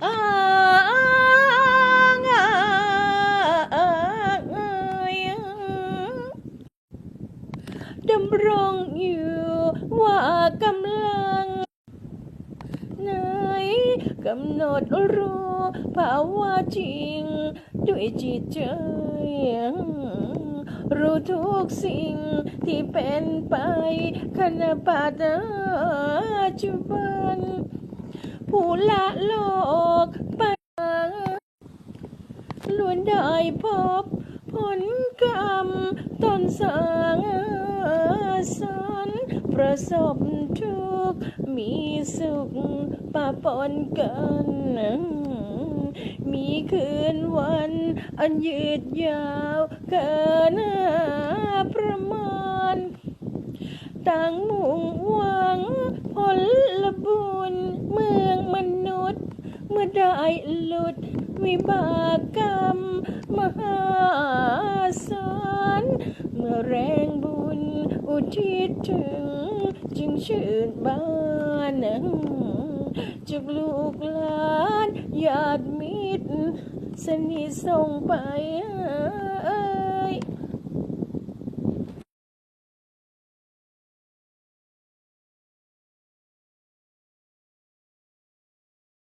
ดำรงอยู่ว่ากำลังไหนกำหนดรู้ภาวะจริง ด้วยจิตใจรู้ทุกสิ่งที่เป็นไปขณะปัจจุบัน ผู้ละโลกไปล้วนได้พบผลกรรมตนสร้างสรรประสบทุกข์มีสุขปะปนกันมีคืนวันอันยืดยาวเกินประมาณต่างมุ่งหวังผลบุญเมืองมนุษย์ เมื่อได้ หลุดวิบากกรรมมหาศาลเมื่อแรงบุญอุทิศถึง จึงชื่นบานจุกลูกหลานญาติมิตรสนิทส่งไปเอ้